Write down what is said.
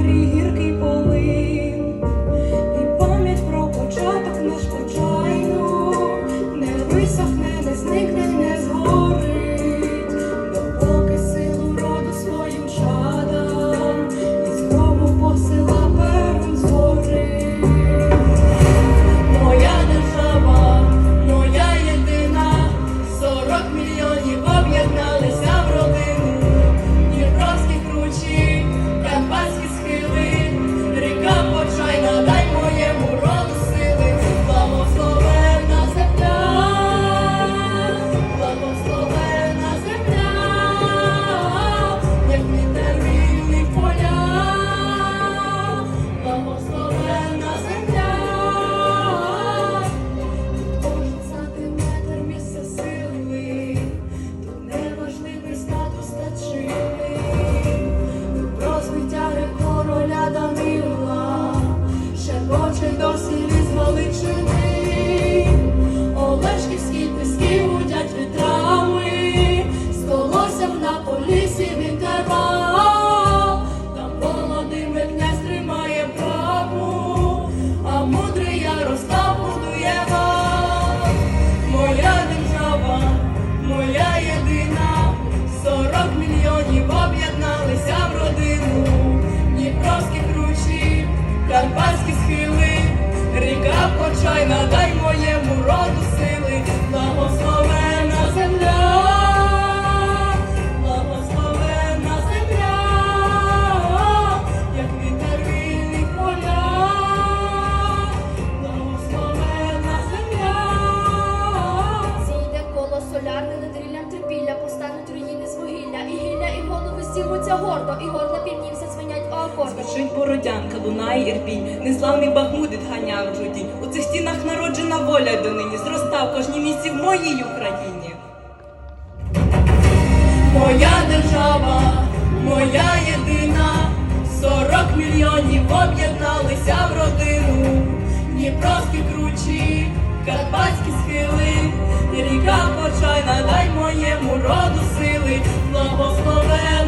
горі гіркий полин, і пам'ять про початок наш початок. Надай моєму роду сили, благословена земля, благословена земля, як вітер вільних поля, благословена земля. Зійде коло солярне над ріллям трипілля, постануть руїни з вугілля, і гілля, і голови стімуться гордо, і горна півнівця дзвенять у акордах. Звучить бородянка, лунає ірпінь, незламний Бахмудит ганяв народжена донині, зроста в кожній місці в моїй Україні. Моя держава, моя єдина, сорок мільйонів об'єдналися в родину. Дніпровські кручі, карпатські схили, ріка почайна, дай моєму роду сили, благослови.